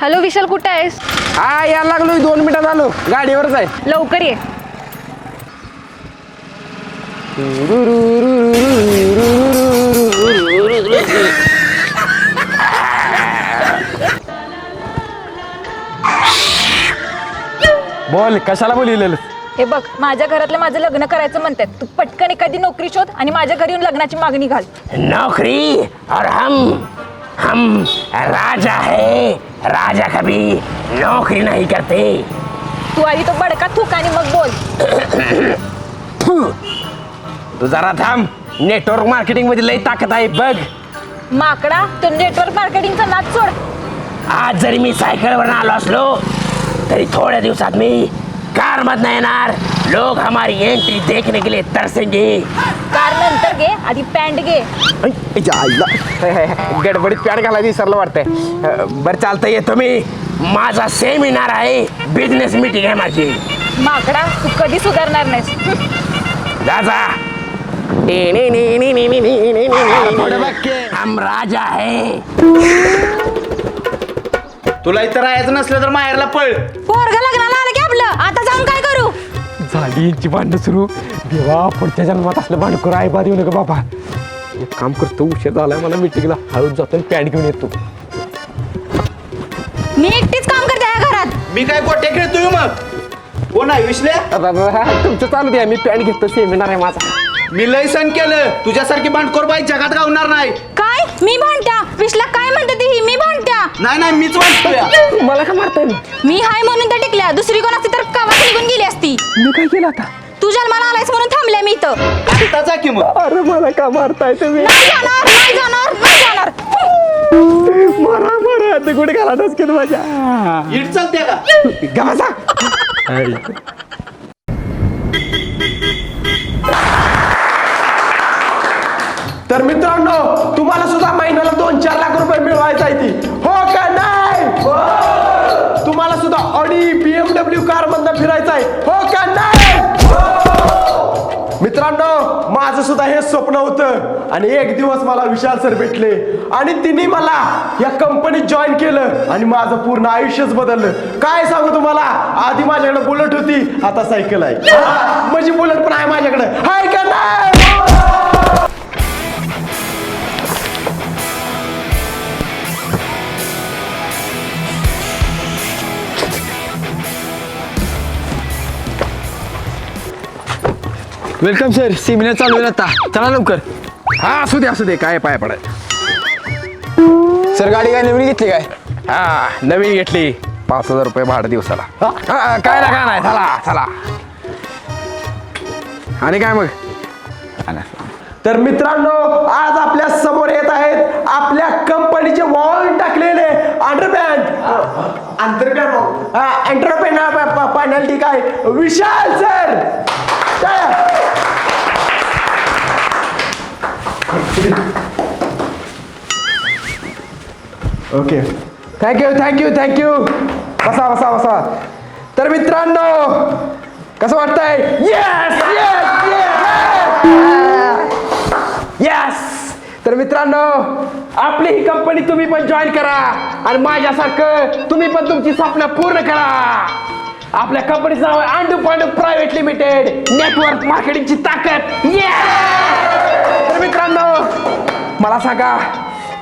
Hello विशाल कुठे आहेस? हा यायला लागलो दोन मिनिटात आलो. गाडीवरच आहे. लवकर ये. बोल कशाला बोलिलेलं हे बघ माझ्या घरातलं माझं लग्न करायचं म्हणतात. तू पटकन एखादी नोकरी शोध आणि माझ्या घरी येऊन लग्नाची मागणी घाल. नौकरी और हम हम राजा है। राजा कभी नौकरी नहीं करते। तू आधी तो बडका थूक आणि मग बोल तू जरा थांब नेटवर्क मार्केटिंगमध्ये लई ताकद आहे बघ। माकडा तो नेटवर्क मार्केटिंगचा नाद सोड. आज जरी मी सायकलवर आलो असलो तरी थोड्या दिवसात मी कार मधनं येणार. लोग हमारी एंट्री देखने के लिए तरसेंगे. कार नंतर घे आधी पॅन्ट घे. ऐ, इच्या आईला गडबडीत पॅड घालायला विसरलं वाटतंय. अं, बरं चालतंय येतो मी माझा सेमिनार आहे. बिझनेस मीटिंग आहे माझी. माकडा तू कधी सुधारणार नाहीस. जा जा. हम राजा है. तुला इथं राहायचं नसलं तर माहेरला पळ. पोरग लग्नाला आलं की आपलं? आता जाऊन काय करू? झाली यांची भांडणं सुरू. देवा पुढच्या जन्मात असलं भांड करू आई बाद येऊ नका बाबा. एक काम करतो उशीर झालाय मला मिटिंगला हळूच जातो आणि पॅन्ट घेऊन येतो. मी एकटीच काम करते या घरात. मी काय गोट्या खेळतोय मग? कोण आहे विसल्या तुमचं चालू द्या मी पॅन्ट घेतो सेमिनार आहे माझा. मी लय सण केलं. तुझ्यासारखी भांडखोर बाई जगात गावणार नाही. काय? मी भांडत्या? विशला काय म्हणते ती? ही मी नाही नाही मीच वाटतोय मला का मारताय? मी मी हाय म्हणून तर टिकल्या. दुसरी कोण असती तर कामात निघून गेली असती. मी काय केलं आता? तू जन्माला आलायस म्हणून थांबल्या मी इथं. आत्ताचा की मग. अरे मला का मारताय तुम्ही? नाही जाणार नाही जाणार नाही जाणार. मारा मारा. आता कुठे घाला डसकेत माझ्या. इट चालते का? गमासा तर मित्रांनो तुम्हाला सुद्धा महिन्याला दोन चार लाख रुपये मिळवायचा आहे ती बीएमडब्ल्यू कार बंद फिरायचं आहे. हो का नाही? मित्रांनो माझं सुद्धा हे स्वप्न होतं. आणि एक दिवस मला विशाल सर भेटले. आणि तिने मला या कंपनीत जॉईन केलं आणि माझं पूर्ण आयुष्यच बदललं. काय सांगू तुम्हाला? आधी माझ्याकडे बुलेट होती आता सायकल आहे. म्हणजे बुलेट पण आहे माझ्याकडे. हाय का नाही? वेलकम सर सेमिनार चालू आहे आता. चला लवकर. हा असू दे असू दे. काय पाय पडाय सर गाडी काय नवीन घेतली काय? हा नवीन घेतली. पाच हजार रुपये भाडं दिवसाला. हा, काय ना काय नाही चला चला. आणि काय मग? तर मित्रांनो आज आपल्यासमोर येत आहेत आपल्या कंपनीचे वॉल टाकलेले अंडरपॅन्ट अंतरपॅन्ट अंडरपॅन्ट पॅनल ठीक आहे Vishal sir okay thank you thank you thank you बसा बसा बसा. तर मित्रांनो कसं वाटतंय? येस येस येस तर मित्रांनो आपली ही कंपनी तुम्ही पण जॉईन करा. आणि माझ्यासारखं तुम्ही पण तुमची स्वप्न पूर्ण करा. आपल्या कंपनीचं नाव आहे Andu Pandu private limited network मार्केटिंगची ताकद! तर मित्रांनो मला सांगा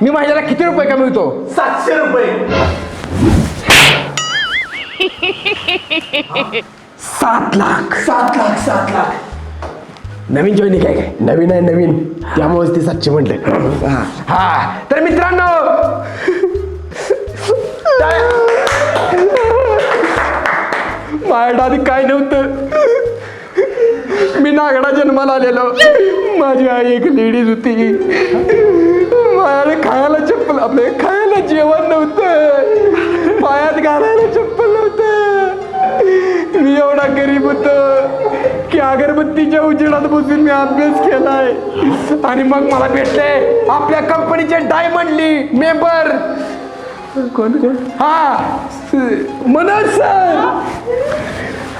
मी महिन्याला किती रुपये कमवतो सातशे रुपये. सात लाख. सात लाख सात लाख. नवीन जॉईनिंग आहे काय? नवीन आहे नवीन. त्यामुळेच ते सातशे म्हटले हा. तर मित्रांनो माझ्या आधी काय नव्हतं? मी नागडा जन्माला आलेलो. माझी आई एक लेडीज होती. माझ्याकडे खायला चप्पल आपले खायला जेवण नव्हतं. पायात घालायला चप्पल नव्हतं. मी एवढा गरीब होतो की अगरबत्तीच्या उजेडात बसून मी अभ्यास केलाय. आणि मग मला भेटले आपल्या कंपनीचे डायमंड लीग मेंबर कोण कोण? हा मनोज सर.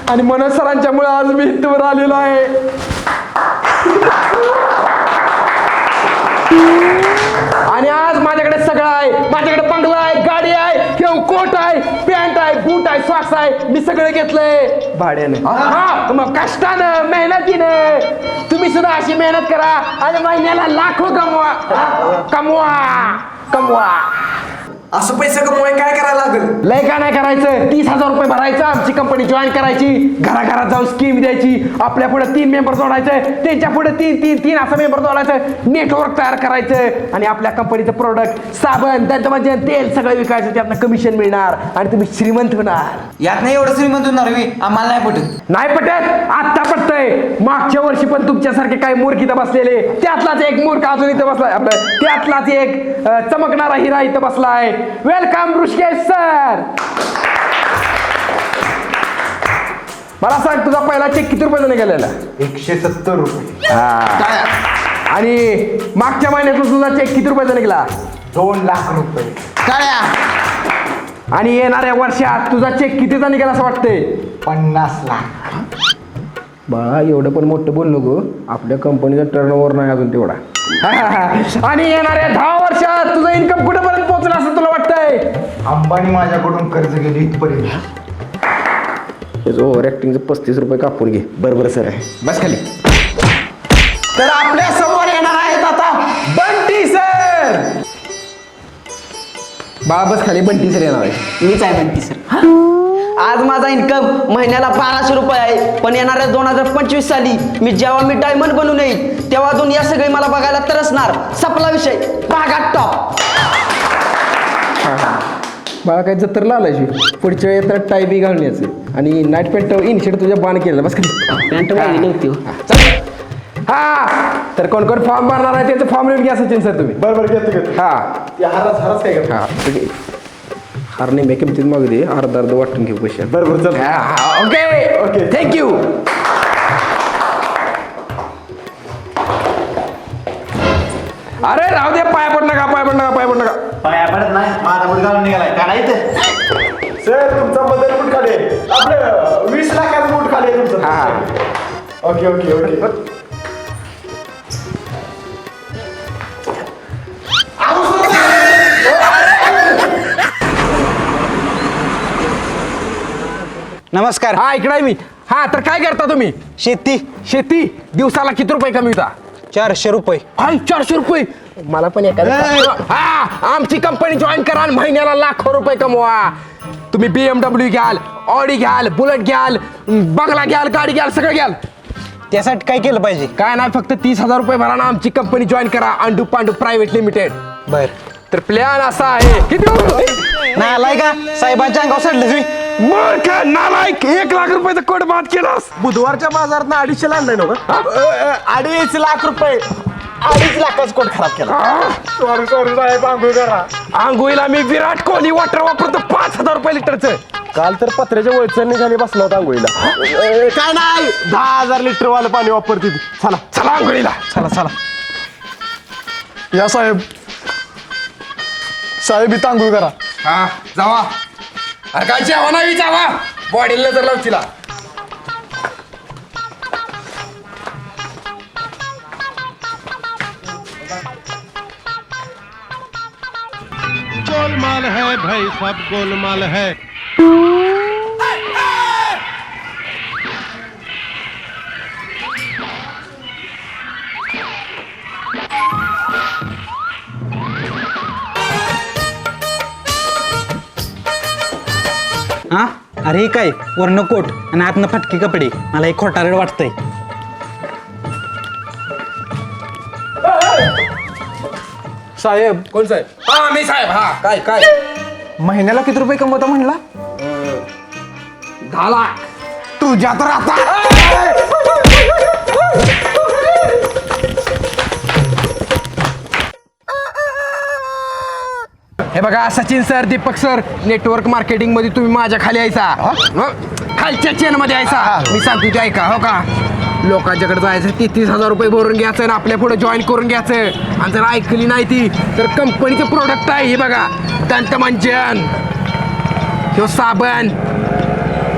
आणि मनोज सरांच्यामुळे आज मी इथवर आलेलो आहे. आणि आज माझ्याकडे सगळं आहे. माझ्याकडे बंगला आहे गाडी आहे किंवा कोट आहे बूट आहे सॉक्स आहे. मी सगळं घेतलंय. भाड्याने. हा मग कष्टानं मेहनतीनं. तुम्ही सुद्धा अशी मेहनत करा. आणि महिन्याला लाखो कमवा. कमवा कमवा. असं पैसे कमवाय काय करायला लागेल? लय का नाही करायचं? तीस हजार रुपये भरायचं आमची कंपनी जॉईन करायची घराघरात जाऊन स्कीम द्यायची आपल्या पुढे तीन मेंबर जोडायचं त्यांच्या पुढे तीन तीन तीन असं मेंबर जोडायचं नेटवर्क तयार करायचं आणि आपल्या कंपनीचं प्रोडक्ट साबण दंतमंजन तेल सगळं विकायचं त्यातनं कमिशन मिळणार आणि तुम्ही श्रीमंत होणार. यात नाही एवढं श्रीमंत होणार मी आम्हाला नाही पटत. नाही पटत? आत्ता पटतय. मागच्या वर्षी पण तुमच्यासारखे काही मूर्ख इथं बसलेले. त्यातलाच एक मूर्ख अजून इथं बसलाय. आपलं त्यातलाच एक अं, चमकणारा हिरा इथं बसलाय. वेलकम ऋषिकेश सर मला सांग तुझा पहिला चेक किती रुपयाचा निघालेला? एकशे सत्तर रुपये. आणि मागच्या महिन्यात तुझा चेक किती रुपयाचा निघाला? दोन लाख रुपये. आणि येणाऱ्या वर्षात तुझा चेक कितीचा निघाला असं वाटतंय? पन्नास लाख. बाळा एवढं पण मोठं बोल नको. आपल्या कंपनीचा टर्न ओव्हर नाही अजून तेवढा. आणि येणाऱ्या दहा वर्षात तुझं इन्कम तुला वाटतंय अंबानी माझ्याकडून कर्ज गेले इथपर्यंत. त्याचं ओव्हर ऍक्टिंगचं पस्तीस रुपये कापून घे. बरोबर सर आहे. बस खाली. तर आपल्यासमोर येणार आहेत आता बंटी सर. बाळा बस खाली बंटी सर येणार आहे मीच आहे म्हणती सर. आज माझा इन्कम महिन्याला बाराशे रुपये आहे. पण येणाऱ्या दोन हजार पंचवीस साली मी जेव्हा मी डायमंड बनून येईल तेव्हा दुनिया सगळी मला बघायला तरसणार. सपला विषय. बागात टॉप बाळा काय जत्रेला आलायची पुढच्या वेळी तर टाय बी घालून यायचं. आणि नाईट पॅन्ट इन शर्ट तुझ्या बाण केलेला. बस खाली. पॅन्ट नव्हती हो. चल. हा. तर कोण कोण फॉर्म भरणार आहे त्याचं फॉर्म लिहून घ्या सचिन सर तुम्ही. बरोबर घेतो घेतो. हा. हरस हरस काय करतो हा ठीक आहे हार नेहमी किमतीत मागू दे. अर्धा अर्ध वाटून घेऊ पैसे. बरोबर चल. Okay okay. थँक्यू काढायचं सर तुमचा बदल खाली आहे. आपलं वीस लाखाचं बूट खाली आहे तुमचं. हा. Okay okay okay. नमस्कार. हा इकडे आहे मी. हा तर काय करता तुम्ही? शेती. शेती? दिवसाला किती रुपये कमी होता चारशे रुपये. हाय चारशे रुपये? मला पण एखादं हा आमची कंपनी जॉईन करा आणि महिन्याला लाखो रुपये कमवा. तुम्ही बीएमडब्ल्यू घ्याल ऑडी घ्याल बुलेट घ्याल बंगला घ्याल गाडी घ्याल सगळं घ्याल. त्यासाठी काय केलं पाहिजे? काय नाही फक्त तीस हजार रुपये भरा ना आमची कंपनी जॉईन करा अंडू पांडू प्रायव्हेट लिमिटेड बर. तर प्लॅन असा आहे. किती नाही आलाय का? साहेबांच्या अंगावर चढलं तुम्ही. मूर्ख नालायक एक लाख रुपयाचा कोट बाद केलास. बुधवारच्या बाजारात आणडीशे आणलाय ना अडीच लाख रुपये. अडीच लाखाचा कोट खराब केला. सॉरी सॉरी साहेब आंघोळ करा. आंघोळीला मी विराट कोहली वॉटर वापरतो पाच हजार रुपये लिटरचं. काल तर पत्र्याच्या वळचणी खाली बसला होता आंघोळीला. काय नाही दहा हजार लिटर वालं पाणी वापरते ती. चला. चला आंघोळीला. चला चला. या साहेब. साहेब इथं आंघोळ करा. हा जावा. अरे काय जेवा नाही जावा बॉडीला जर लावचिला गोलमाल है भाई सब गोलमाल है। अरे हे काय? वरनं कोट आणि आतनं फटके कपडे. मला एक खोटारड वाटतंय. साहेब. कोण साहेब? हा मी साहेब. हा काय काय? महिन्याला किती रुपये कमवता म्हणला? दहा लाख. तुझ्या तर आता हे बघा Sachin sir Deepak sir network मार्केटिंगमध्ये तुम्ही माझ्या खाली यायचा. हं? खालच्या चेन मध्ये यायचा. मी सांगतो ते ऐका हो का? लोकांच्याकडे जायचं तेहतीस हजार रुपये भरून घ्यायचं आणि आपल्या पुढे जॉईन करून घ्यायचं. आणि जर ऐकली नाही ती तर कंपनीचं प्रोडक्ट आहे हे बघा. दंतमंजन किंवा साबण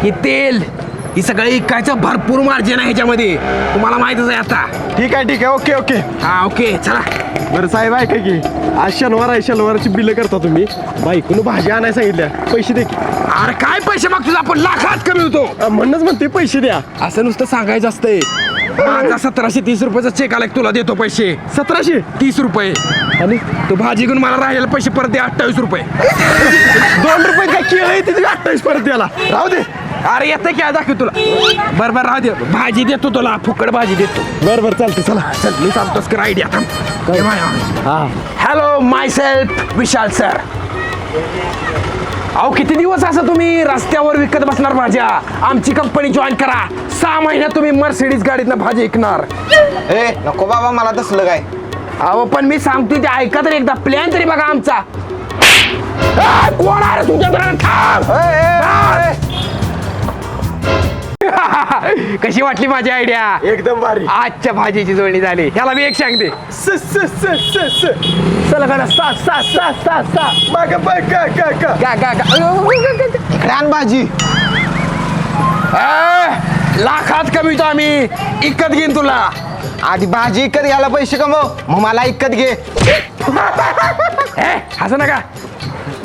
हे तेल. ही सगळी इकायचं भरपूर मार्जिन आहे ह्याच्यामध्ये. तुम्हाला माहितच आहे आता. ठीक आहे ठीक आहे. Okay okay. हा ओके. चला. बरं साहेब ऐका की आज शनिवार आहे शनिवारची बिलं करता तुम्ही. बायकोनं भाजी आणायला सांगितल्या. पैसे दे की. अरे काय पैसे मागतो आपण लाखात कमी होतो. अ, म्हणूनच म्हणते पैसे द्या. असं नुसतं सांगायचं असतंय. माझा सतराशे तीस रुपयाचा चेक आला की तुला देतो पैसे. सतराशे? तीस रुपये. आणि? तू भाजी घेऊन मला राहिलेले पैसे परत दे अठ्ठावीस रुपये. दोन रुपये काय केळं आहे तिथे अठ्ठावीस परत द्याला राहू दे. अरे येतं काय दाखव तुला. बरं बरं राहू दे. भाजी देतो तुला. फुकट भाजी देतो. बरं बरं चालते चला. चल मी सांगतोस कर आयडिया हा hello myself Vishal sir अहो किती दिवस असं तुम्ही रस्त्यावर विकत बसणार भाज्या? आमची कंपनी जॉईन करा. सहा महिन्यात तुम्ही मर्सिडीज गाडीतनं भाजी विकणार. ए नको बाबा मला तसलं काय? अहो पण मी सांगतोय ते ऐका तरी एकदा. प्लॅन तरी बघा आमचा. ए, कोण आहे तुमच्या. कशी वाटली माझी आयडिया? एकदम भारी. आजच्या भाजीची जोडणी झाली. ह्याला मी एक सांगते. स स स स स. चला का सा सा सा सा सा. माग बाय का का का. गा गा गा. इकडे आण भाजी. ए, लाखात कमी तो आम्ही. इकत घेईन तुला. आधी भाजी इकत घ्यायला पैसे कमव. मग मला इकत घे. ए असं नका.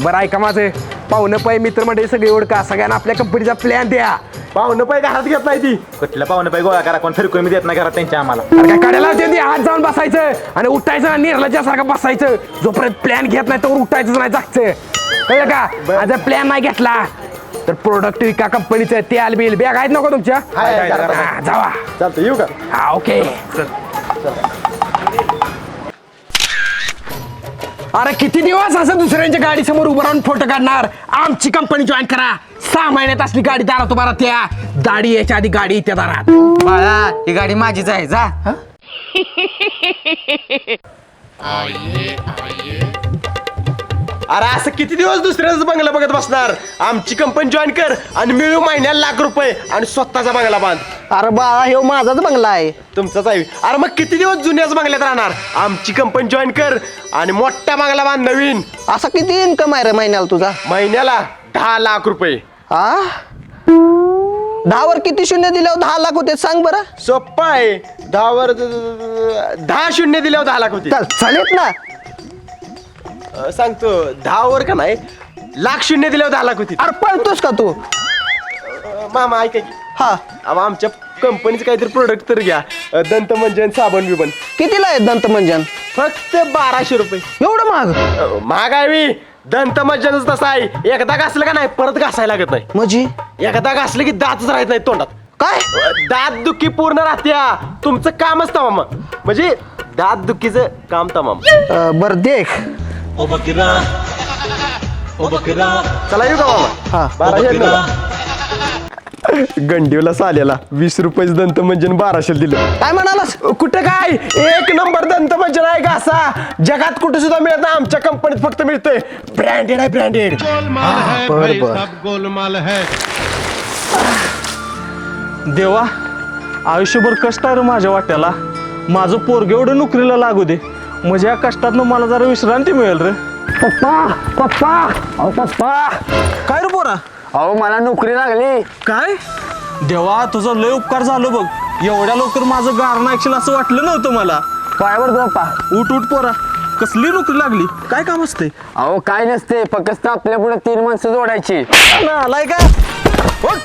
बरं ऐका माझं. पाहुणं पै मित्र म्हणजे सगळे ओळखा. सगळ्यांना आपल्या कंपनीचा प्लॅन द्या. पाहुणं पाय घरात घेत नाही ती? कुठल्या पाहुणे पाहिजे गोळा करा कोण फिरकोय मी देत नाही घरात त्यांच्या आम्हाला. अरे काय काढायला ते? हात जाऊन बसायचं. आणि उठायचं आणि निर्लज्या सारखं बसायचं. जोपर्यंत प्लॅन घेत नाही तोवर उठायचं नाही जागचं. कळलं का? जर प्लॅन नाही घेतला तर प्रोडक्ट विका कंपनीचं तेल बिल बॅग आहेत नको तुमच्या? हा, जावा. चालतं येऊ का? हा ओके. अरे किती दिवस असं दुसऱ्यांच्या गाडी समोर उभं राहून फोटो काढणार? आमची कंपनी जॉईन करा. सहा महिन्यात असली गाडी दारात उभा त्या दाढी याच्या आधी गाडी त्या दारात. बाळा ही गाडी माझीच आहे जा. अरे असं किती दिवस दुसऱ्याच बंगला बघत बसणार? आमची कंपनी जॉईन कर आणि मिळू महिन्याला लाख रुपये आणि स्वतःचा बंगला बांध. अरे बाळा ह्यो माझाच बंगला आहे. तुमचाच आहे. अरे मग किती दिवस जुन्याच बंगल्यात राहणार? आमची कंपनी जॉईन कर आणि मोठा बंगला बांध नवीन. असा किती इन्कम आहे रे महिन्याला तुझा? महिन्याला दहा लाख रुपये. आ? दहावर किती शून्य दिल्यावर दहा लाख होते सांग बरं. सोप्पा आहे. दहावर दहा शून्य दिल्यावर दहा लाख होते. चल चालेल ना. अं, सांगतो दहावर का नाही लाख शून्य दिल्यावर दहा लाख होती. अरे पळतोस का तू? मामा ऐका की. हा. अहो, आमच्या कंपनीचं काहीतरी प्रोडक्ट तर घ्या. अं, दंतमंजन साबण बिबन कितीला आहे दंतमंजन? फक्त बाराशे रुपये. एवढं महाग? अं, महाग आहे मी दंतमंजनच तसं आहे. एकदा घासलं का नाही परत घासायला लागत नाही. म्हणजे एकदा घासलं की दातच राहत नाही तोंडात. काय? दात दुखी पूर्ण राहत्या. तुमचं कामच तमाम. म्हणजे दात दुखीचं काम तमाम. अं, बरं देख. चला येऊ का मामा? हा. बाराशे गंडीवला साल्याला वीस रुपये दंतमंजन बाराशे दिलं. काय म्हणालास? कुठं काय? एक नंबर का असा जगात कुठे सुद्धा मिळत नाही आमच्या कंपनीत फक्त मिळतंय. ब्रँडेड आहे ब्रँडेड गोलमाल है बर, भाई बर. सब गोलमाल है देवा आयुष्यभर कष्ट आहे रे माझ्या वाट्याला. माझं पोरग एवढं नोकरीला लागू दे. म्हणजे या कष्टातनं मला जरा विश्रांती मिळेल रे. पप्पा पप्पा अहो पप्पा. काय रे पोरा? अहो मला नोकरी लागली. काय? देवा तुझा लय उपकार झालं बघ. एवढ्या लवकर माझं गारणं ऐकशील असं वाटलं नव्हतं मला. पायावर पप्पा उठ उठ पोरा. कसली नोकरी लागली? काय काम असते अहो काय नसते. फक्त आपल्या पुढे तीन माणसं जोडायची. आलाय का? उठ.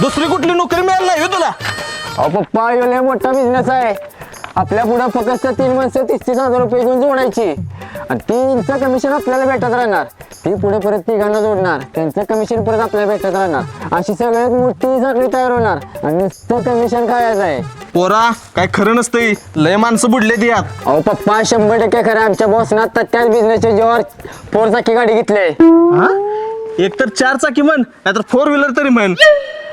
दुसरी कुठली नोकरी मिळाली नाही हो तुला? अहो पप्पा लय मोठा बिझनेस आहे. आपल्या पुढे फक्त तीन माणसं तीस तीस हजार रुपये घेऊन जोडायची. आणि तीनचं कमिशन आपल्याला भेटत राहणार. ती पुढे परत तिघांना जोडणार. त्यांचं कमिशन परत आपल्याला भेटत राहणार. अशी सगळ्यात मोठी साखळी तयार होणार. आणि नुसतं कमिशन खायचं आहे. पोरा काय खरं नसतंय. लय माणसं बुडले ती यात. अहो पप्पा शंभर टक्के खरं आमच्या बॉसनं आता त्याच बिझनेसच्या जेव्हा फोर चाकी गाडी घेतली हा? एक तर चार चाकी म्हण नाहीतर फोर व्हीलर तरी म्हण.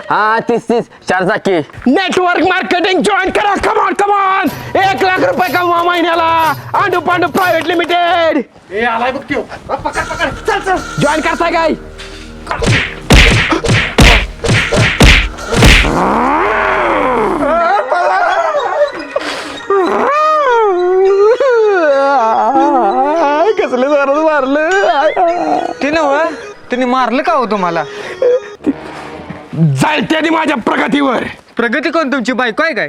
हा तीस तीस चार चाकी. नेटवर्क मार्केटिंग जॉईन करा. कमॉन कमॉन एक लाख रुपये कमवा महिन्याला. Andu Pandu private limited join करताय काय? कसले जोरात मारलं? ते नव त्यांनी मारलं का हो तुम्हाला? जळते माझ्या प्रगतीवर. प्रगती कोण तुमची बायको आहे काय?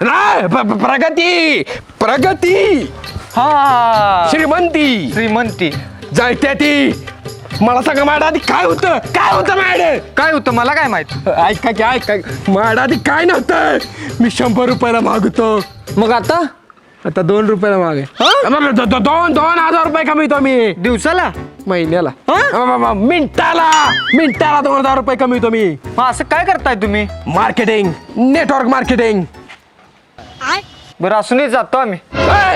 नाही प- प- प्रगती प्रगती. हा. श्रीमंती. श्रीमंती. जायत्या ती. मला सांगा माझ्या आधी काय होतं? काय होतं माझ्या काय होतं मला काय माहीत? ऐका की ऐका माझ्या आधी काय नव्हतं? मी शंभर रुपयाला मागतो. मग आता? आता दोन रुपयाला मागे. दो- दो- दोन दोन हजार रुपये कमीतो मी. दिवसाला? महिन्याला. अ, मिनिटाला. मिनिटाला दोन हजार रुपये कमीतो मी. मग असं काय करताय तुम्ही? मार्केटिंग नेटवर्क मार्केटिंग बरं असूनही जातो आम्ही.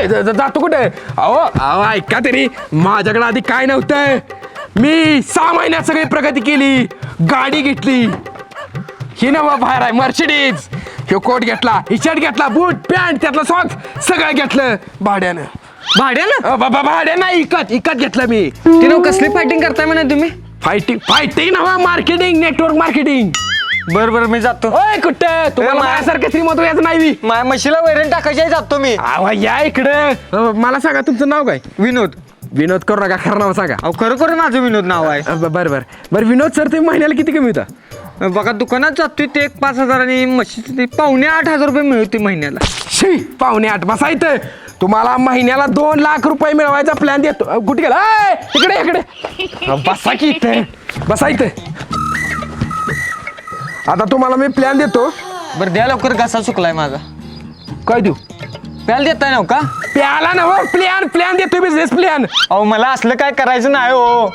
ए, ज- ज- जातो कुठे? अहो अहो ऐका तरी. माझ्याकडे आधी काय नव्हतं? मी सहा महिन्यात सगळी प्रगती केली. गाडी घेतली. ही नवा बाहेर आहे. मर्सिडीज ह्यो कोट घेतला. ही शर्ट घेतला. बूट पॅन्ट त्यातलं सॉक्स सगळं घेतलं. भाड्यानं. भाड्यानं? अ, बाबा भाड्या नाही इकत. इकत घेतलं मी. ती नव कसली फायटिंग करताय म्हणे तुम्ही? फायटिंग फायटिंग नवा मार्केटिंग नेटवर्क मार्केटिंग बरं बरं मी जातो. ओय कुठे? तुम्हाला मा- माझ्यासारखं श्रीमंत यायचं नाही. माझ्या म्हशीला वैरण टाकायची आहे, जातो मी. आवा या इकडं. अ, मला सांगा तुमचं नाव काय? विनोद. विनोद करू नका खरं नाव सांगा. अहो खरोखर माझं विनोद नाव आहे. अ, ब- बरं बरं. बरं विनोद सर तुम्ही महिन्याला किती कमी होता? बघा दुकानात जातोय ते एक पाच हजार आणि म्हशीचं ते पावणे आठ हजार रुपये मिळते महिन्याला. शी पावणे आठ बसायचं तुम्हाला महिन्याला दोन लाख रुपये मिळवायचा प्लॅन देतो. अ, कुठे गेला? इकडे इकडे. अ, बसा की इथं. बसायचं आता तुम्हाला मी प्लॅन देतो. बरं द्या लवकर घसा चुकलाय माझा. काय देऊ? प्याल देताय ना हो का? प्याला ना प्लॅन प्लॅन देतो बिझनेस प्लॅन अहो मला असलं काय करायचं नाही हो.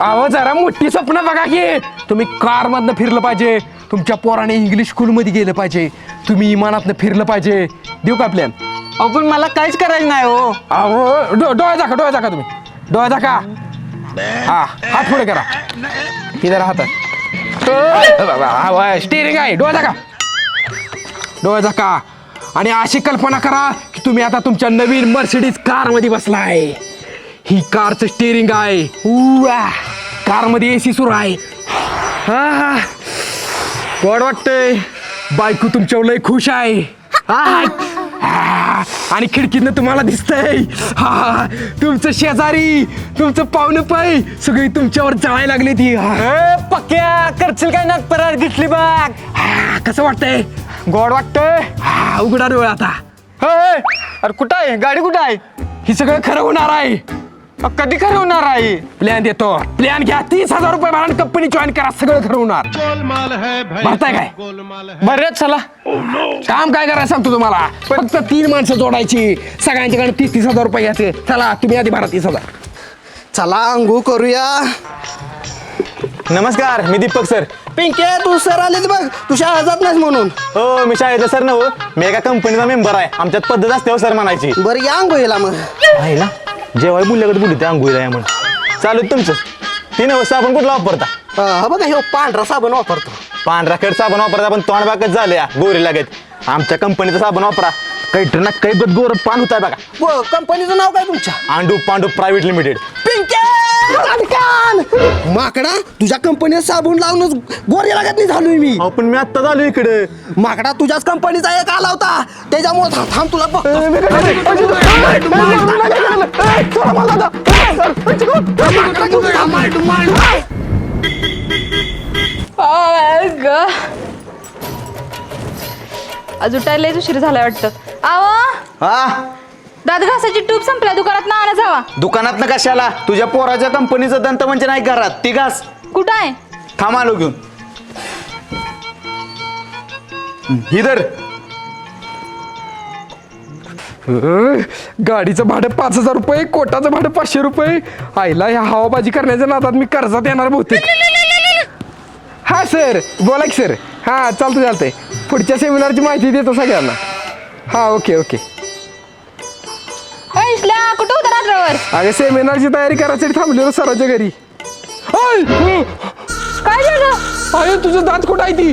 अहो जरा मोठी स्वप्न बघा की. तुम्ही कार मधनं फिरलं पाहिजे. तुमच्या पोराने इंग्लिश स्कूलमध्ये गेलं पाहिजे. तुम्ही इमानातनं फिरलं पाहिजे. देऊ का प्लॅन अहो पण मला काहीच करायचं नाही हो. अहो डो डोळ्या दाखा डोळ्या दाखा तुम्ही. डोळ्या दाखा हा हात पुढे करा. इधर हात स्टेरिंग आहे. डोळ्या दाखा डोळ्या दाखा आणि अशी कल्पना करा की तुम्ही आता तुमच्या नवीन मर्सिडीज कारमध्ये बसलाय. ही कारचं स्टेरिंग आहे. कारमध्ये एसी सुरू आहे. हा हा. गोड वाटतंय. बायको तुमच्यावर लय खुश आहे. आणि खिडकीतनं तुम्हाला दिसतंय. हा तुमचं शेजारी तुमचं पाहुणं पाय सगळी तुमच्यावर जाळायला लागली ती. हा. ए, पक्क्या करशील काय दिसली बघ. हा, कसं वाटतंय? गोड वाटतंय? हा उघडा डोळा आता. अरे कुठं आहे? गाडी कुठं आहे? ही सगळं खरं होणार आहे. अ, कधी खरं होणार आहे? प्लॅन देतो. प्लॅन घ्या. तीस हजार रुपये भरा कंपनी जॉईन करा. सगळं खरं होणार. गोलमाल भाई. भरताय काय? सब गोलमाल है. बरं चला. काम काय करायचं सांगतो तुम्हाला? फक्त तीन माणसं जोडायची. सगळ्यांच्याकडे तीस तीस हजार रुपये घ्यायचे. चला तुम्ही आधी भरा तीस हजार. चला अंगू करूया. नमस्कार मी दीपक सर. पिंके तू सर आलेच बघ. तू शाळा जात नाहीस म्हणून. हो मी शाळेचा सर नव मी एका कंपनीचा मेंबर आहे. आमच्यात पद्धत असते हो सर म्हणायची. बरं या अंगोला मग. आहे ना? जेव्हा बोलल्याकडे बोलू त्या अंघोळीला या म्हणून. चालू तुमचं. तीन अवस्था आपण कुठला वापरता? हा बघा हे पांढरा साबण वापरतो. पांढरा खड साबण वापरता पण तोंड बागच झालं गोरी लागत आमच्या कंपनीचा साबण वापरा. काही ना काही बद गोर पान होत आहे बघा. व कंपनीचं नाव काय तुमच्या? Andu Pandu private limited. पिंके! माकडा तुझ्या कंपनीत साबण लावूनच गोरी लागत नाही झालोय मी अहो पण मी आत्ता झालो इकडे माकडा तुझ्याच कंपनीचा एक आला होता त्याच्यामुळे था- थांब तुला बघतो ग आज उठायला उशीर झालाय वाटतं आव हा दात घासाची ट्यूब संपल्या दुकानात ना आणा जावा. दुकानात न कशाला? तुझ्या पोराच्या कंपनीचं दंत म्हणजे नाही घरात. ती घास. कुठं आहे? थांब आलो घेऊन. हिदर अं, गाडीचं भाडं पाच हजार रुपये कोटाचं भाडं पाचशे रुपये. आईला ह्या हवाबाजी करण्याच्या नादात मी कर्जात येणार बहुतेक. हा सर. बोला की सर. हां चालतं चालतंय. पुढच्या सेमिनारची माहिती देतो सगळ्यांना. हां ओके ओके. अय, इशल्या कुठं होता रात्रावर अगं सेमिनारची तयारी करायसाठी थांबलेलो सराच्या घरी. हं. काय झालं? अरे तुझं दात कुठं आहे ती?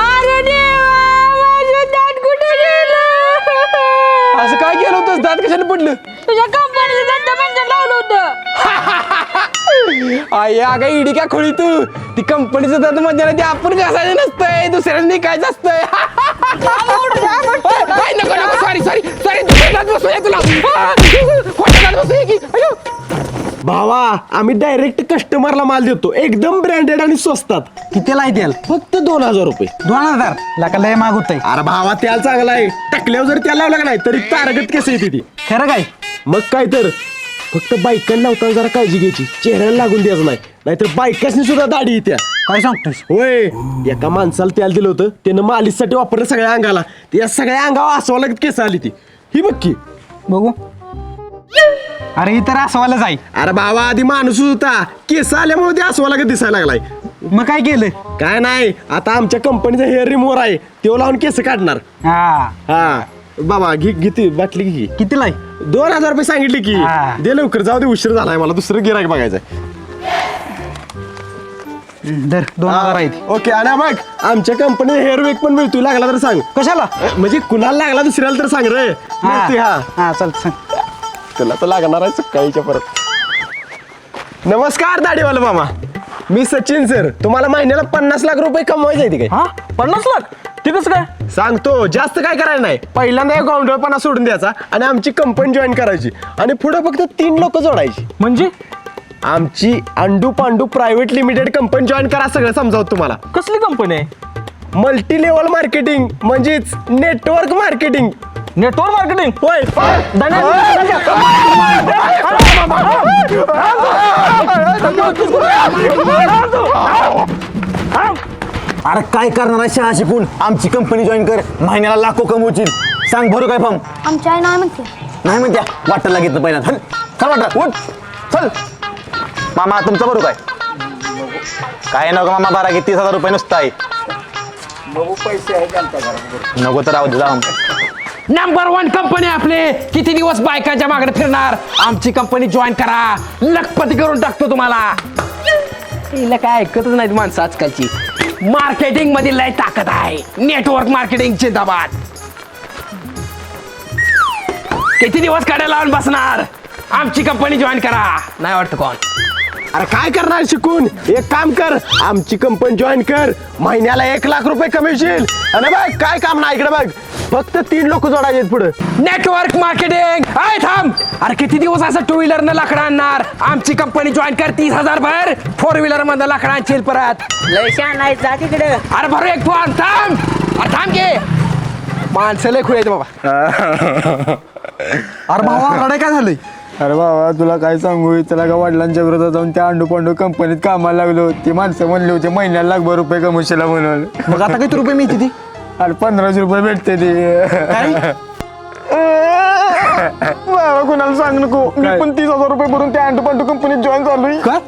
अरे देवा माझं दात कुठे गेलं? असं काय केलं होतं दात कशाने पडलं? तुझ्या कंपनीचं दंत म्हणजे लावलं होतं. आई अगं इडी का खोळी तू? ती कंपनीचं दात म्हणजे ते आपण घासायचं नसतंय. दुसऱ्याने असतंय. काय नको नको सॉरी सॉरी सॉरी दुसऱ्या दात बसूया तुला. आ, खोट्या दात बसूया की. अयो. भावा आम्ही डायरेक्ट कस्टमरला माल देतो. एकदम ब्रँडेड आणि स्वस्तात. कितीला आहे त्याला? फक्त दोन हजार रुपये. दोन हजार? लाका लय माग होतंय अरे भावा त्याला चांगला आहे. टाकल्यावर जर त्याला लावला का नाही तरी तारगत केस येते ती. खरं काय? मग काय तर? फक्त बायकांना लावताना जरा काळजी घ्यायची. चेहऱ्याला लागून द्यायचं नाही. नाहीतर बायकासनी सुद्धा दाढी येत्या. काय सांगतोस? होय. एका माणसाला तेल दिलं होतं. त्यानं मालिशसाठी वापरलं सगळ्या अंगाला. त्या सगळ्या अंगावर असवा लागत केस आली ती. ही बघ की. बघू. अरे ही तर असवायलाच आहे अरे भावा आधी माणूस होता. केस आल्यामुळे ते असवा लागत दिसायला लागलाय. मग काय केलं? काय नाही आता आमच्या कंपनीचा हेअर रिमोवर आहे. तो लावून केस काढणार. हा. हा. बाबा घे घेते बाटली घे. कितीला आहे? दोन हजार रुपये सांगितले की. हा. दे लवकर जाऊ दे उशीर झालाय मला. दुसरं गिरायक बघायचंय. दोन हजार आहेत. ओके आणि मग आमच्या कंपनीत हेअर वेक पण मिळतो लागला तर सांग. कशाला? अ, म्हणजे कुणाला लागला दुसऱ्याला तर सांग रे. हा. हा. चल सांग. तुला तर लागणार आहे सकाळीच्या परत. नमस्कार दाढीवाला मामा. मी सचिन सर. तुम्हाला महिन्याला पन्नास लाख रुपये कमवायचे आहे ते काय? हा? पन्नास लाख? ते कसं काय? सांगतो जास्त काय करायला नाही. पहिल्यांदा एक गावंडळपणा सोडून द्यायचा आणि आमची कंपनी जॉईन करायची. आणि पुढे फक्त तीन लोक जोडायची. म्हणजे? आमची Andu Pandu private limited company join करा सगळं समजावत तुम्हाला. कसली कंपनी आहे मल्टी लेवल मार्केटिंग म्हणजेच नेटवर्क मार्केटिंग नेटवर्क मार्केटिंग होय अरे काय करणार आहे शहा शिकून? आमची कंपनी जॉईन कर. महिन्याला लाखो कमवशील. सांग भरू काय फॉर्म? आमच्या आई नाही म्हणते. नाही म्हणत्या? वाटायला घेतलं पहिला चल चल वाटत उठ. चल. मामा तुमचं भरू काय? काय नको मामा बारा की तीस हजार रुपये नुसतं आहे. नको तर राहू दे जाऊ. नंबर वन कंपनी आपले. किती दिवस बायकांच्या मागणे फिरणार? आमची कंपनी जॉईन करा. लखपती करून टाकतो तुम्हाला. तिला काय ऐकतच नाहीत माणसं आजकालची. मार्केटिंगमध्ये लय ताकद आहे. नेटवर्क मार्केटिंग जिंदाबाद. किती दिवस काढायला लावून बसणार? आमची कंपनी जॉईन करा. नाही वाटतं कोण. अरे काय करणार शिकून? एक काम कर आमची कंपनी जॉईन कर. महिन्याला एक लाख रुपये कमवशील. आणि बघ काय काम नाही इकडे बघ. फक्त तीन लोक जोडायचे पुढे. नेटवर्क मार्केटिंग आय थांब! अरे किती दिवस असं टू व्हीलर न लाकडं आणणार? आमची कंपनी जॉईन कर तीस हजार भर. फोर व्हीलरमध्ये लाकडं आणशील परत. नाही जा तिकडे. अरे भरू एक फोन थांब! अरे थांब घे माणसं लय खुळे बाबा. अरे भावा रडे काय झालंय? अरे बाबा तुला काय सांगू? त्याला का वडिलांच्या विरोधात जाऊन त्या अंडू पांडू कंपनीत कामाला लागलो. ती माणसं म्हणली होती महिन्याला लाखभर रुपये कमवशीला म्हणून. मग आता किती रुपये मिळते ती? अरे पंधराशे रुपये भेटते ती. बाबा कुणाला सांग नको. मी? पण तीस हजार रुपये भरून त्या अंडू पांडू कंपनीत जॉईन झालोय. का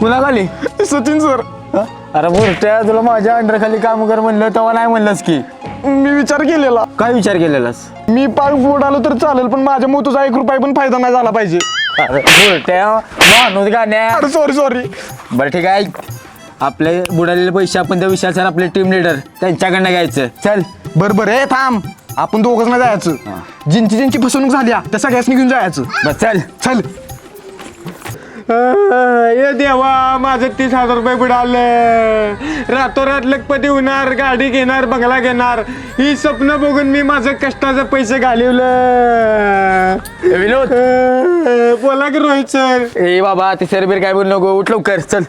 कुणाला आली? सचिन सर. अरे बुरट्या तुला माझ्या अंडर खाली काम कर म्हणलं तेव्हा नाही म्हणलंस की. मी विचार केलेला. काय विचार केलेलास? मी पाक बोर्ड आलो तर चालेल पण माझ्या मोतूचा एक रुपया पण फायदा नाही झाला पाहिजे. अरे बुरट्या माणूस गाण्या. अरे सॉरी सॉरी बरं ठीक आहे आपले बुडालेले पैसे आपण त्या विषयाचं आपले टीम लिडर त्यांच्याकडनं घ्यायचं. चल. बर बर. ए थांब. आपण दोघच नाही जायचं. जिंची जिंची फसवणूक झाली हा, त्या सगळ्याच घेऊन जायचं. बस चल. चल. ये देवा माझं तीस हजार रुपये बुडाले रातोरात लखपती होणार गाडी घेणार बंगला घेणार. ही स्वप्न बघून मी माझं कष्टाचं पैसे घालवलं. विनोद. बोला की रोहित सर. ए बाबा ते सरबीर काय बोल नको उठ लवकर चल.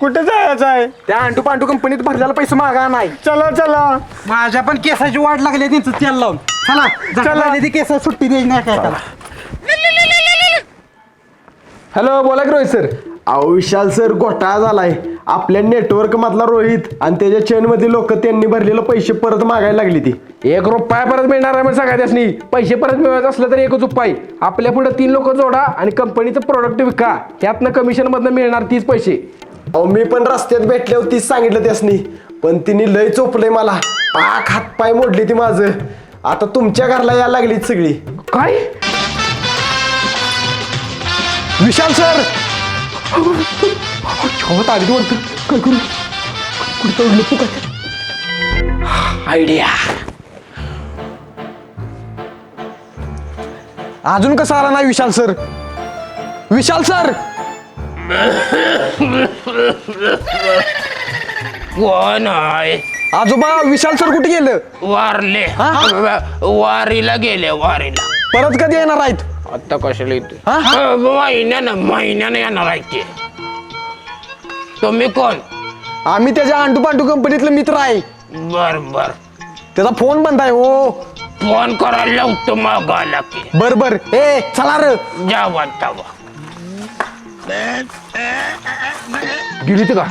कुठे जायचं आहे? त्या अंटू पांडू कंपनीत भरलेला पैसा मागा नाही. चला चला. माझ्या पण केसाची वाट लागली त्यांचं तेल लावून. चला चला. ती केस सुट्टी द्यायची नाही काय त्याला हॅलो बोला की रोहित सर. अहो विशाल सर घोटाळा झालाय. आपल्या नेटवर्क मधला रोहित आणि त्याच्या चेन मधले लोक त्यांनी भरलेले पैसे परत मागायला लागली ती. एक रुपया परत मिळणार आहे म्हणजे सगळ्या त्यासनी पैसे परत मिळवायचं असलं तर एकच उपाय. आपल्या पुढे तीन लोक जोडा आणि कंपनीचं प्रोडक्ट विका. त्यातनं कमिशन मधनं मिळणार तीस पैसे. अहो मी पण रस्त्यात भेटले होतीच सांगितलं त्यासनी. पण तिने लय चोपलंय मला. पाक हातपाय मोडली ती माझं. आता तुमच्या घरला यायला लागलीच सगळी. काय? विशाल सर! आयडिया. अजून कसा आला नाही विशाल सर? विशाल सर! कोण आहे? आजोबा विशाल सर कुठे गेलं? वारले. वारीला गेले वारीला. परत कधी येणार आहेत? आता कशाला येतो महिन्यानं महिन्यानं येणार आहे ते तुम्ही कोण? आम्ही त्याच्या अंडू पांडू कंपनीतले मित्र आहे. बर बर. त्याचा फोन बंद आहे हो. फोन करायला लावतो मागायला की. बर बर. ए चला र. जावा जावा गेली तर का?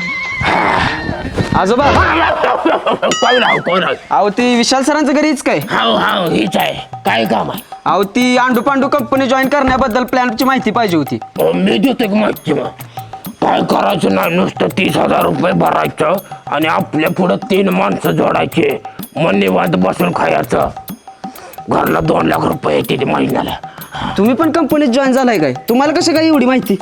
आजोबा. कोण राव कोण राव अहो ती विशाल सरांचं घरीच काय? हाव हाव हीच आहे. काय काम आहे? अहो ती अंडू पांडू कंपनी जॉईन करण्याबद्दल प्लॅनची माहिती पाहिजे होती. मी देतो की माहिती मग. काय करायचं नाही नुसतं तीस हजार रुपये भरायचं आणि आपल्या पुढं तीन माणसं जोडायचे. मग निवांत बसून खायचं. घरला दोन लाख रुपये येते ते महिन्याला. तुम्ही पण कंपनीत जॉईन झालाय काय? तुम्हाला कसं काय एवढी माहिती?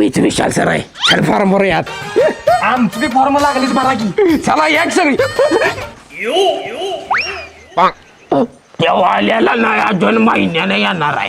मीच विशाल सर आहे. चल फॉर्म भर यात आमची फॉर्म लागलीच भरा की चला एक सगळी. तेव्हा आल्याला नाही अजून महिन्याने येणार आहे.